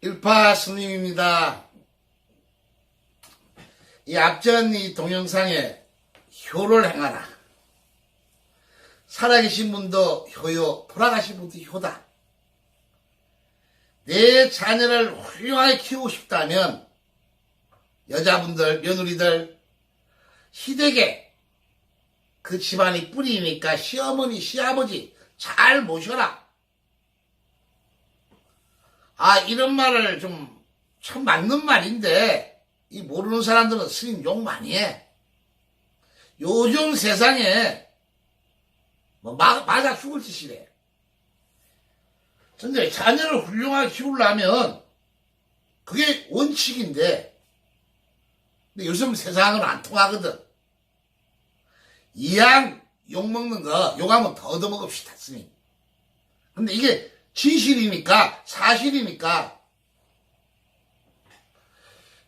일파 스님입니다. 이 앞전 이 동영상에 효를 행하라. 살아계신 분도 효요, 돌아가신 분도 효다. 내 자녀를 훌륭하게 키우고 싶다면 여자분들, 며느리들 시댁에 그 집안이 뿌리니까 시어머니, 시아버지 잘 모셔라. 아, 이런 말을 좀, 참 맞는 말인데, 이 모르는 사람들은 스님 욕 많이 해. 요즘 세상에, 뭐, 마, 맞아 죽을 짓이래. 근데 자녀를 훌륭하게 키우려면, 그게 원칙인데, 근데 요즘 세상은 안 통하거든. 이왕 욕먹는 거, 욕하면 더 얻어먹읍시다, 스님. 근데 이게 진실이니까, 사실이니까,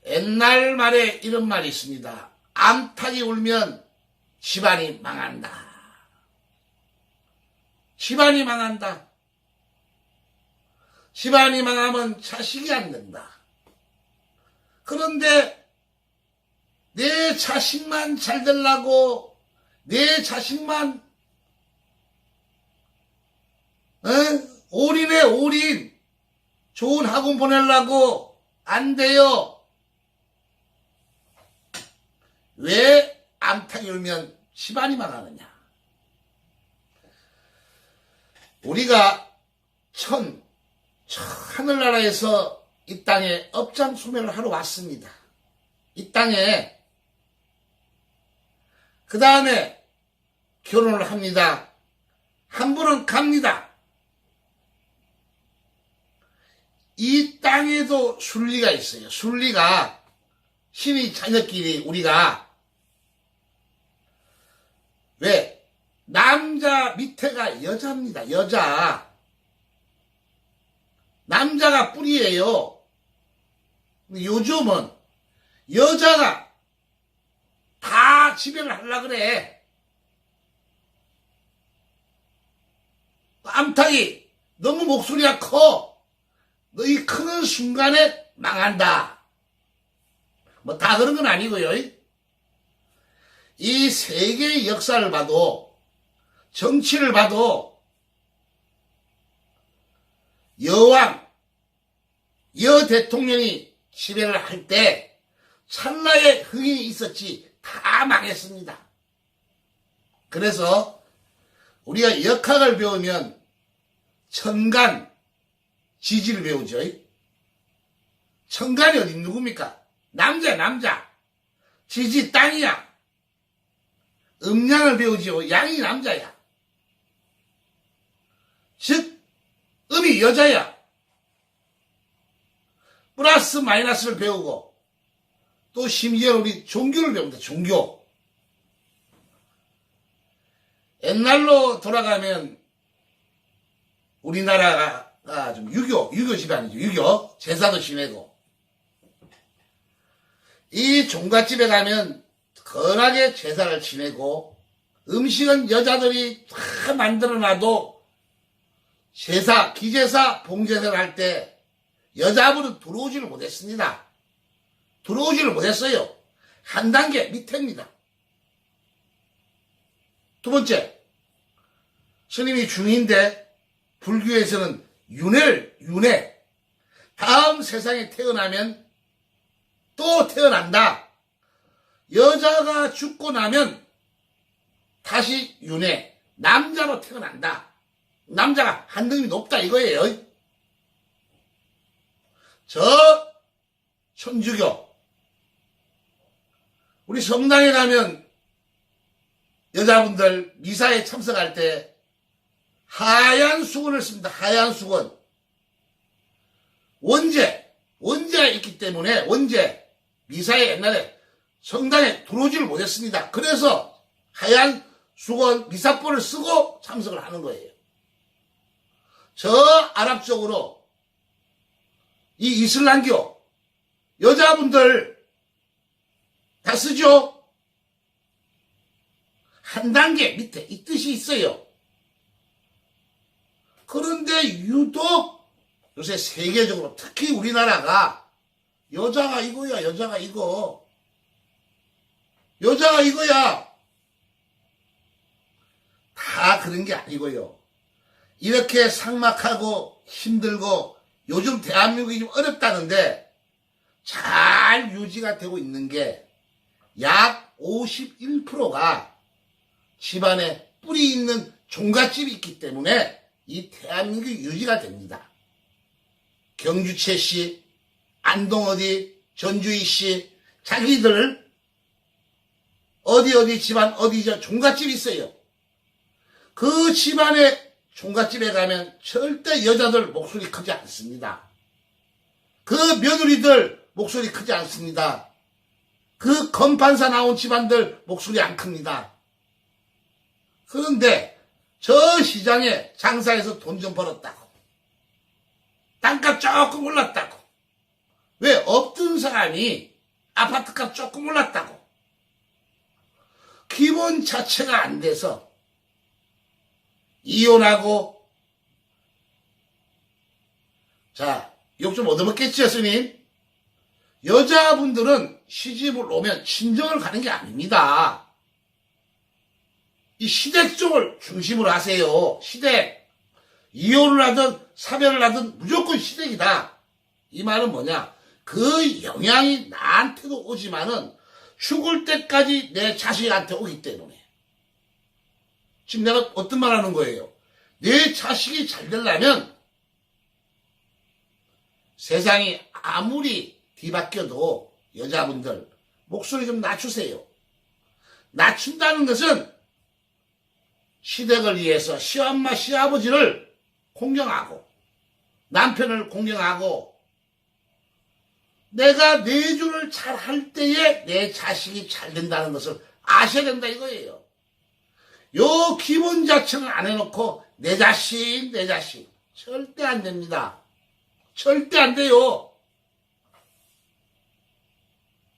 옛날 말에 이런 말이 있습니다. 암탉이 울면 집안이 망한다. 집안이 망한다. 집안이 망하면 자식이 안 된다. 그런데 내 자식만 잘 되려고 내 자식만 어? 올인해 올인 좋은 학원 보내려고 안 돼요. 왜 암탉이 울면 집안이 망하느냐? 우리가 천, 저 하늘나라에서 이 땅에 업장 소멸을 하러 왔습니다. 이 땅에 그 다음에 결혼을 합니다. 한 분은 갑니다. 이 땅에도 순리가 있어요. 순리가 신이 자녀끼리 우리가 왜 남자 밑에가 여자입니다. 여자 남자가 뿌리예요. 요즘은 여자가 다 지배를 하려 그래. 암탉이 너무 목소리가 커. 너희 크는 순간에 망한다. 뭐 다 그런 건 아니고요. 이 세계의 역사를 봐도 정치를 봐도 여왕, 여 대통령이 지배를 할 때 찰나의 흥이 있었지 다 망했습니다. 그래서 우리가 역학을 배우면 천간, 지지를 배우죠. 천간이 어디 누굽니까? 남자, 남자. 지지 땅이야. 음양을 배우지요. 양이 남자야. 즉, 음이 여자야. 플러스 마이너스를 배우고, 또 심지어 우리 종교를 배웁니다. 종교. 옛날로 돌아가면, 우리나라가 좀 유교, 유교 집안이죠. 유교. 제사도 지내고. 이 종갓집에 가면 건하게 제사를 지내고 음식은 여자들이 다 만들어놔도 제사, 기제사, 봉제사를 할 때 여자분은 들어오지를 못했습니다. 들어오지를 못했어요. 한 단계 밑에입니다. 두 번째, 스님이 중인데 불교에서는 윤회를, 윤회. 다음 세상에 태어나면 또 태어난다. 여자가 죽고 나면 다시 윤회, 남자로 태어난다. 남자가 한 등이 높다 이거예요. 저 천주교 우리 성당에 가면 여자분들 미사에 참석할 때 하얀 수건을 씁니다. 하얀 수건. 원제, 원제가 있기 때문에 원제 미사에 옛날에 성당에 들어오지를 못했습니다. 그래서 하얀 수건 미사포를 쓰고 참석을 하는 거예요. 저 아랍 쪽으로 이 이슬람교 여자분들 다 쓰죠? 한 단계 밑에 이 뜻이 있어요. 유독 요새 세계적으로 특히 우리나라가 여자가 이거야, 여자가 이거. 여자가 이거야. 다 그런 게 아니고요. 이렇게 삭막하고 힘들고 요즘 대한민국이 좀 어렵다는데 잘 유지가 되고 있는 게 약 51%가 집안에 뿌리 있는 종갓집이 있기 때문에 이 대한민국이 유지가 됩니다. 경주채 씨, 안동어디, 전주희 씨, 자기들 어디 어디 집안 어디 저 종갓집 있어요. 그 집안에 종갓집에 가면 절대 여자들 목소리 크지 않습니다. 그 며느리들 목소리 크지 않습니다. 그 건판사 나온 집안들 목소리 안 큽니다. 그런데 저 시장에 장사해서 돈 좀 벌었다고. 땅값 조금 올랐다고. 왜 없던 사람이 아파트값 조금 올랐다고. 기본 자체가 안 돼서 이혼하고 자, 욕 좀 얻어먹겠지요, 스님? 여자분들은 시집을 오면 친정을 가는 게 아닙니다. 이 시댁 쪽을 중심으로 하세요. 시댁. 이혼을 하든 사별을 하든 무조건 시댁이다. 이 말은 뭐냐? 그 영향이 나한테도 오지만은 죽을 때까지 내 자식한테 오기 때문에. 지금 내가 어떤 말 하는 거예요? 내 자식이 잘 되려면 세상이 아무리 뒤바뀌어도 여자분들 목소리 좀 낮추세요. 낮춘다는 것은 시댁을 위해서 시엄마, 시아버지를 공경하고 남편을 공경하고 내가 내조를 잘 할 때에 내 자식이 잘 된다는 것을 아셔야 된다 이거예요. 요 기본 자체는 안 해놓고 내 자식, 내 자식 절대 안 됩니다. 절대 안 돼요.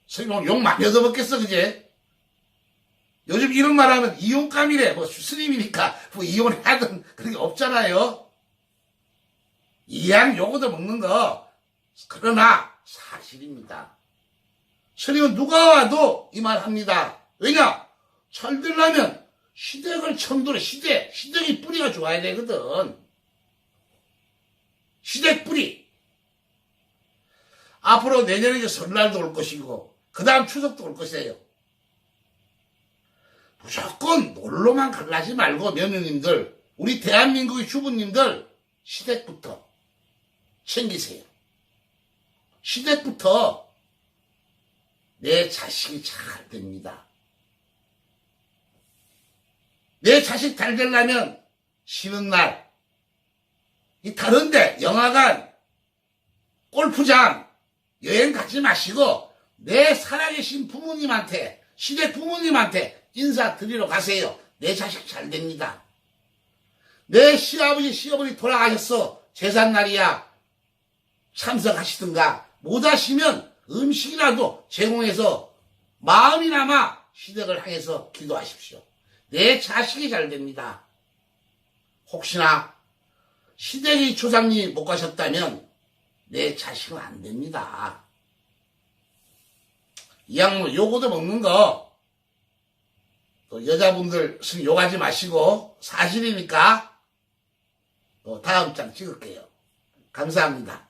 선생님 욕 많이 얻어먹겠어 그제? 요즘 이런 말 하면 이혼감이래. 뭐 스님이니까 뭐 이혼하든 그런 게 없잖아요. 이양 요거도 먹는 거. 그러나 사실입니다. 스님은 누가 와도 이 말 합니다. 왜냐? 잘 되려면 시댁을 청도로 시댁. 시댁이 뿌리가 좋아야 되거든. 시댁 뿌리. 앞으로 내년에 이제 설날도 올 것이고, 그 다음 추석도 올 것이에요. 무조건 놀러만 갈라지 말고 며느님들, 우리 대한민국의 주부님들 시댁부터 챙기세요. 시댁부터 내 자식이 잘 됩니다. 내 자식 잘 되려면 쉬는 날, 이 다른데 영화관, 골프장, 여행 가지 마시고 내 살아계신 부모님한테, 시댁 부모님한테 인사드리러 가세요. 내 자식 잘 됩니다. 내 시아버지, 시어머니 돌아가셨어. 제삿날이야. 참석하시든가. 못 하시면 음식이라도 제공해서 마음이나마 시댁을 향해서 기도하십시오. 내 자식이 잘 됩니다. 혹시나 시댁의 조상님이 못 가셨다면 내 자식은 안 됩니다. 이 약물 요거도 먹는 거 또 여자분들 승 욕하지 마시고 사실이니까 또 다음 장 찍을게요. 감사합니다.